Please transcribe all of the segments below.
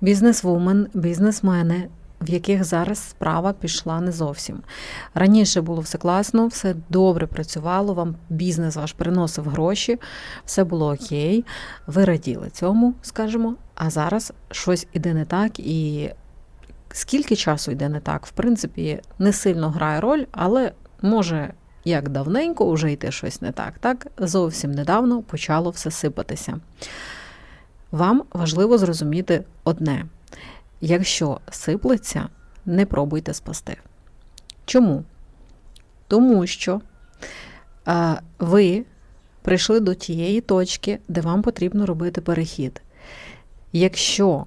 бізнесвумен, бізнесмени, в яких зараз справа пішла не зовсім. Раніше було все класно, все добре працювало, вам бізнес ваш приносив гроші, все було окей, ви раділи цьому, скажімо, а зараз щось іде не так і. Скільки часу йде не так, в принципі, не сильно грає роль, але може як давненько вже йти щось не так, так зовсім недавно почало все сипатися. Вам важливо зрозуміти одне: якщо сиплеться, не пробуйте спасти. Чому? Тому що ви прийшли до тієї точки, де вам потрібно робити перехід. Якщо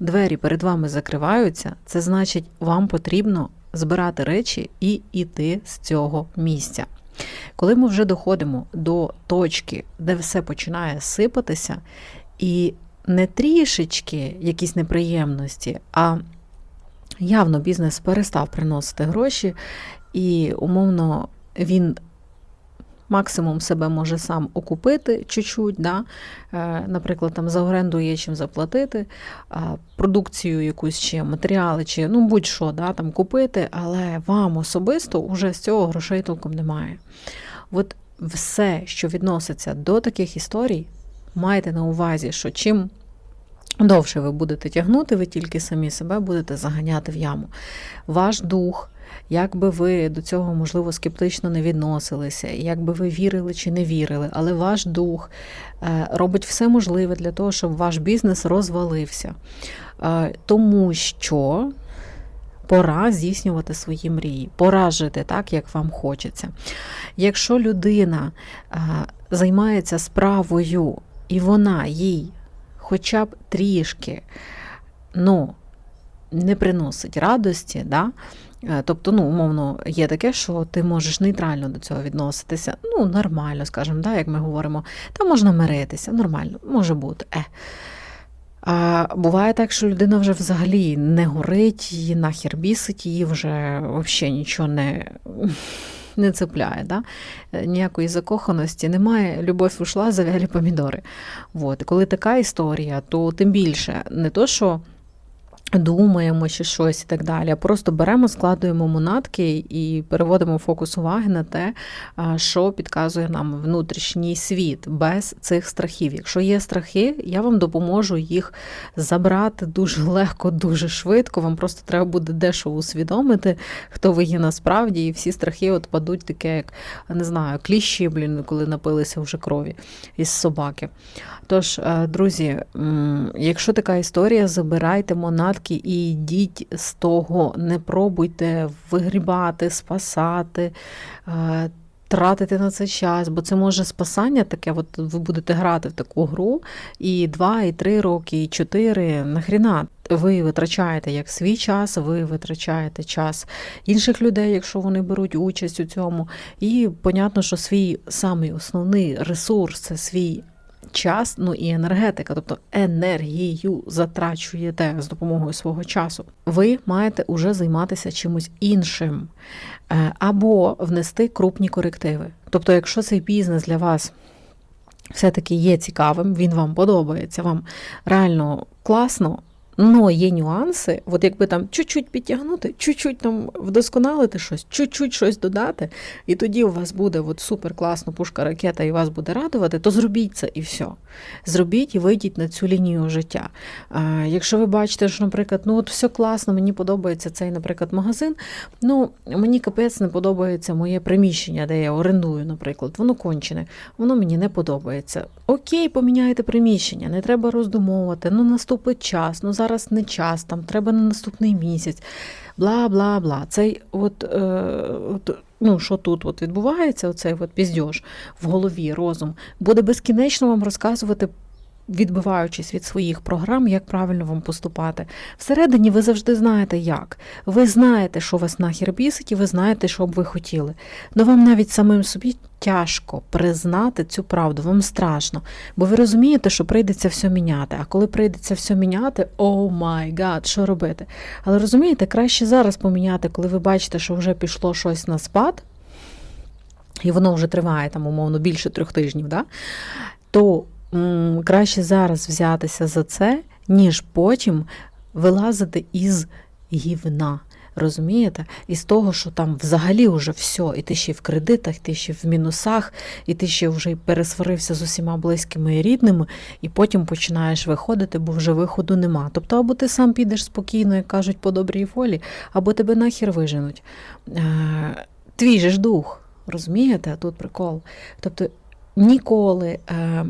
двері перед вами закриваються, це значить, вам потрібно збирати речі і йти з цього місця. Коли ми вже доходимо до точки, де все починає сипатися, і не трішечки якісь неприємності, а явно бізнес перестав приносити гроші, і умовно він максимум себе може сам окупити чуть-чуть, да? Е, наприклад, там за оренду є чим заплатити, продукцію якусь чи матеріали, чи ну будь-що да, там купити, але вам особисто уже з цього грошей толком немає. От все, що відноситься до таких історій, майте на увазі, що чим довше ви будете тягнути, ви тільки самі себе будете заганяти в яму. Ваш дух. Як би ви до цього, можливо, скептично не відносилися, як би ви вірили чи не вірили, але ваш дух е, робить все можливе для того, щоб ваш бізнес розвалився. Е, Тому що пора здійснювати свої мрії, пора жити так, як вам хочеться. Якщо людина е, займається справою, і вона їй хоча б трішки ну, не приносить радості, да? Е, Тобто, ну, умовно, є таке, що ти можеш нейтрально до цього відноситися. Ну, нормально, скажімо, да, як ми говоримо, та можна миритися, нормально, може бути. Е. А буває так, що людина вже взагалі не горить, її нахер бісить, її вже взагалі нічого не не цепляє. Да? Е, Ніякої закоханості немає, любов ушла, завялі помідори. От. Коли така історія, то тим більше не то, що думаємо чи щось і так далі. Просто беремо, складуємо монатки і переводимо фокус уваги на те, що підказує нам внутрішній світ без цих страхів. Якщо є страхи, я вам допоможу їх забрати дуже легко, дуже швидко. Вам просто треба буде дешево усвідомити, хто ви є насправді, і всі страхи от падуть таке, як не знаю, кліщі, блін, коли напилися вже крові із собаки. Тож, е, друзі, якщо така історія, забирайте монатки і йдіть з того, не пробуйте вигрібати, спасати. Е, тратити на це час, бо це може спасання таке, от ви будете грати в таку гру, і два, і три роки, і чотири. Нахріна ви витрачаєте як свій час, ви витрачаєте час інших людей, якщо вони беруть участь у цьому. І понятно, що свій самий основний ресурс це свій час, ну і енергетика, тобто енергію затрачуєте з допомогою свого часу. Ви маєте уже займатися чимось іншим е, або внести крупні корективи. Тобто, якщо цей бізнес для вас все-таки є цікавим, він вам подобається, вам реально класно. Но є нюанси, от якби там чуть-чуть підтягнути, чуть-чуть там вдосконалити щось, чуть-чуть щось додати, і тоді у вас буде от супер класно пушка ракета і вас буде радувати, то зробіть це і все. Зробіть і вийдіть на цю лінію життя. А, Якщо ви бачите, що, наприклад, ну от все класно, мені подобається цей, наприклад, магазин, ну мені капець не подобається моє приміщення, де я орендую, наприклад, воно кончене, воно мені не подобається. Окей, поміняйте приміщення, не треба роздумовувати, ну наступить час, ну зараз не час, там треба на наступний місяць, бла бла бла. Цей от, е, от ну, що тут от відбувається, оцей от піздьош в голові, розум, буде безкінечно вам розказувати. Відбиваючись від своїх програм, як правильно вам поступати. Всередині ви завжди знаєте, як. Ви знаєте, що вас нахер бісить, і ви знаєте, що б ви хотіли. Но вам навіть самим собі тяжко признати цю правду, вам страшно. Бо ви розумієте, що прийдеться все міняти. А коли прийдеться все міняти, о май гад, що робити? Але розумієте, краще зараз поміняти, коли ви бачите, що вже пішло щось на спад, і воно вже триває там, умовно, більше трьох тижнів, да? то краще зараз взятися за це, ніж потім вилазити із гівна. Розумієте? Із того, що там взагалі вже все, і ти ще в кредитах, ти ще в мінусах, і ти ще вже пересварився з усіма близькими і рідними, і потім починаєш виходити, бо вже виходу нема. Тобто, або ти сам підеш спокійно, як кажуть, по добрій волі, або тебе нахер виженуть. Е, Твій же ж дух, розумієте? Тут прикол. Тобто ніколи е,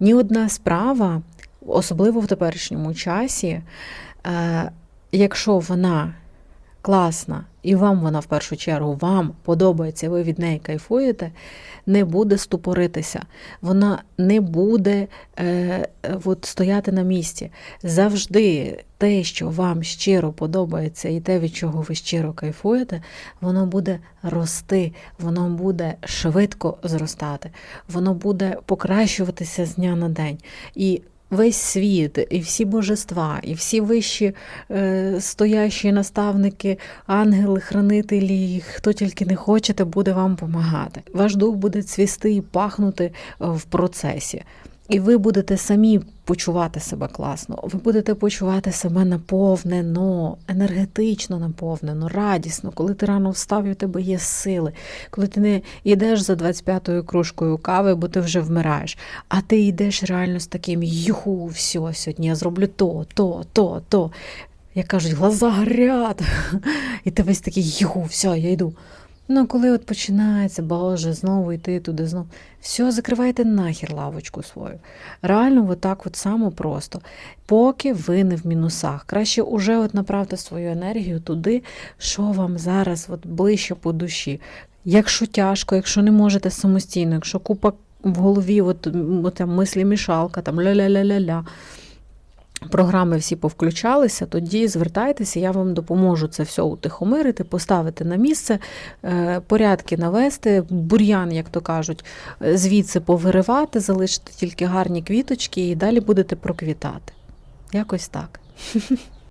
ні одна справа, особливо в теперішньому часі, е, якщо вона класна, і вам вона в першу чергу вам подобається, ви від неї кайфуєте, не буде ступоритися, вона не буде е, от, стояти на місці. Завжди те, що вам щиро подобається, і те, від чого ви щиро кайфуєте, воно буде рости, воно буде швидко зростати, воно буде покращуватися з дня на день. І Весь світ, і всі божества, і всі вищі е, стоящі наставники, ангели, хранителі, хто тільки не хочете, буде вам допомагати. Ваш дух буде цвісти і пахнути е, в процесі. І ви будете самі почувати себе класно, ви будете почувати себе наповнено, енергетично наповнено, радісно, коли ти рано встав, і у тебе є сили, коли ти не йдеш за 25-ю кружкою кави, бо ти вже вмираєш, а ти йдеш реально з таким юху, все, сьогодні я зроблю то, то, то, то. Як кажуть, глаза горять, і ти весь такий юху, все, я йду. Ну, коли от починається, Боже, знову йти туди, знову. Все, закривайте нахер лавочку свою. Реально, от так от само просто. Поки ви не в мінусах. Краще уже от направте свою енергію туди, що вам зараз от ближче по душі. Якщо тяжко, якщо не можете самостійно, якщо купа в голові, от, от там мислі мішалка, там ля-ля-ля-ля-ля. Програми всі повключалися, тоді звертайтеся, я вам допоможу це все утихомирити, поставити на місце, е, порядки навести, бур'ян, як то кажуть, е, звідси повиривати, залишити тільки гарні квіточки і далі будете проквітати. Якось так.